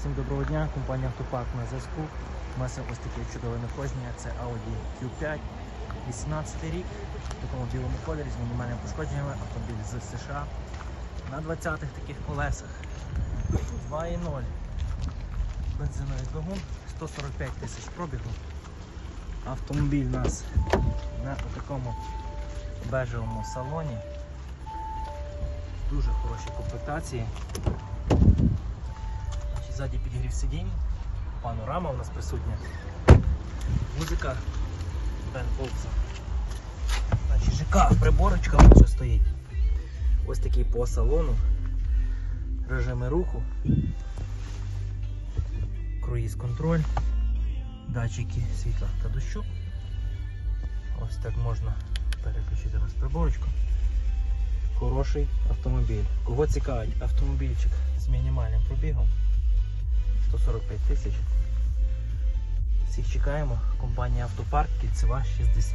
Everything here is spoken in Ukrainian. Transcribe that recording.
Всім доброго дня, компанія Автопарк на зв'язку. У нас ось таке чудове надходження. Це Audi Q5, 18 рік, в такому білому кольорі з мінімальними пошкодженнями. Автомобіль з США на 20-х таких колесах. 2.0. Бензиновий двигун, 145 тисяч пробігу. Автомобіль у нас на такому бежевому салоні. Дуже хороші комплектації. Ззаді підігрів сидінь, панорама у нас присутня. Музика Бен Олсен. Значить, ЖК, приборочка нас вже стоїть. Ось такий по салону. Режими руху. Круїз контроль. Датчики світла та дощу. Ось так можна переключити раз приборочку. Хороший автомобіль. Кого цікавить автомобільчик з мінімальним пробігом? 145 тисяч. Всіх чекаємо. Компанія Автопарк Кільцева 60.